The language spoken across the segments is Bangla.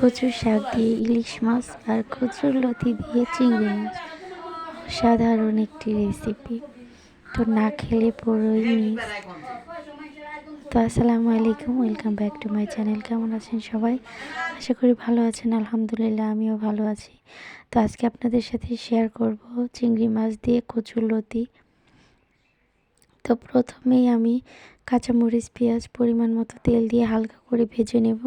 কচু শাক দিয়ে ইলিশ মাছ আর কচুর লতি দিয়ে চিংড়ি মাছ। সাধারণ একটি রেসিপি তো না খেলে পুরোই মিস তো আসসালামু আলাইকুম welcome back to my channel কেমন আছেন সবাই? আশা করি ভালো আছেন, আলহামদুলিল্লাহ আমিও ভালো আছি। তো আজকে আপনাদের সাথে শেয়ার করব চিংড়ি মাছ দিয়ে কচুর লতি। তো প্রথমেই আমি কাঁচামরিচ, পেঁয়াজ পরিমাণ মতো তেল দিয়ে হালকা করে ভেজে নেব।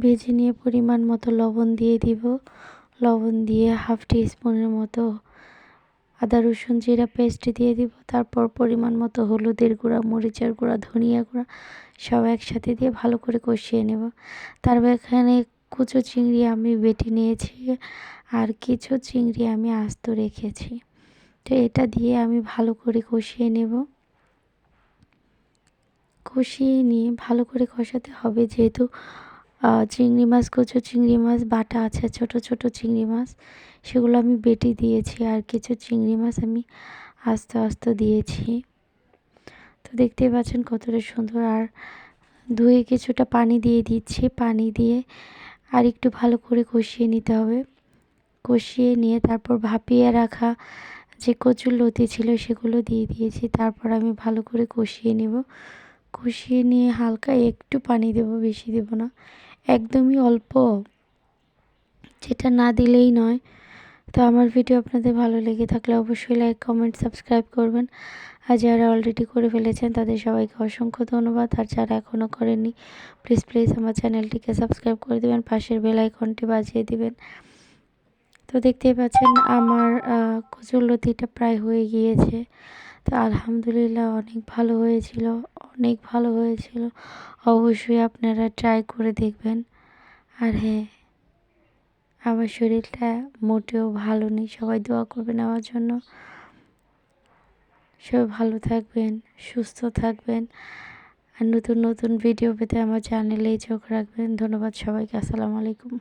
ভেজে নিয়ে পরিমাণ মতো লবণ দিয়ে দিব। লবণ দিয়ে হাফ টি স্পুনের মতো আদা, রসুন, জিরা পেস্ট দিয়ে দিব। তারপর পরিমাণ মতো হলুদের গুঁড়া, মরিচের গুঁড়া, ধনিয়া গুঁড়া সব একসাথে দিয়ে ভালো করে কষিয়ে নেব। তারপর এখানে কুচো চিংড়ি আমি বেটে নিয়েছি আর কিছু চিংড়ি আমি আস্ত রেখেছি। তো এটা দিয়ে আমি ভালো করে কষিয়ে নেব। কষিয়ে নিয়ে ভালো করে কষাতে হবে যেহেতু চিংড়ি মাছ, কচু চিংড়ি মাছ, বাটা আছে, ছোট ছোট চিংড়ি মাছ। সেগুলো আমি বেটে দিয়েছি আর কিছু চিংড়ি মাছ আমি আস্তে আস্তে দিয়েছি। তো দেখতেই পাচ্ছেন কতটা সুন্দর। আর ধুয়ে কিছুটা পানি দিয়ে দিচ্ছি। পানি দিয়ে আর একটু ভালো করে কষিয়ে নিতে হবে। কষিয়ে নিয়ে তারপর ভাপিয়ে রাখা যে কচুর লতি ছিল সেগুলো দিয়ে দিয়েছি। তারপর আমি ভালো করে কষিয়ে নেব। কষিয়ে নিয়ে হালকা একটু পানি দেব, বেশি দেব না। একদমই অল্প। যেটা না দিলেই নয়। তো আমার ভিডিও আপনাদের ভালো লেগে থাকলে অবশ্যই লাইক কমেন্ট সাবস্ক্রাইব করবেন। আর যারা অলরেডি করে ফেলেছেন, তাদের সবাইকে অসংখ্য ধন্যবাদ। আর যারা এখনও করেননি প্লিজ প্লিজ আমার চ্যানেলটিকে সাবস্ক্রাইব করে দেবেন, পাশের বেল আইকনটি বাজিয়ে দিবেন। তো দেখতেই পাচ্ছেন আমার কচুরলতিটা প্রায় হয়ে গিয়েছে। তো আলহামদুলিল্লাহ অনেক ভালো হয়েছিল, অনেক ভালো হয়েছিল। অবশ্যই আপনারা ট্রাই করে দেখবেন। আর হ্যাঁ আমার শরীরটা মোটেও ভালো নেই। সবাই দোয়া করবেন আমার জন্য। সবাই ভালো থাকবেন, সুস্থ থাকবেন। আর নতুন নতুন ভিডিও পেতে আমার চ্যানেলেই চোখ রাখবেন। ধন্যবাদ সবাইকে। আসসালামু আলাইকুম।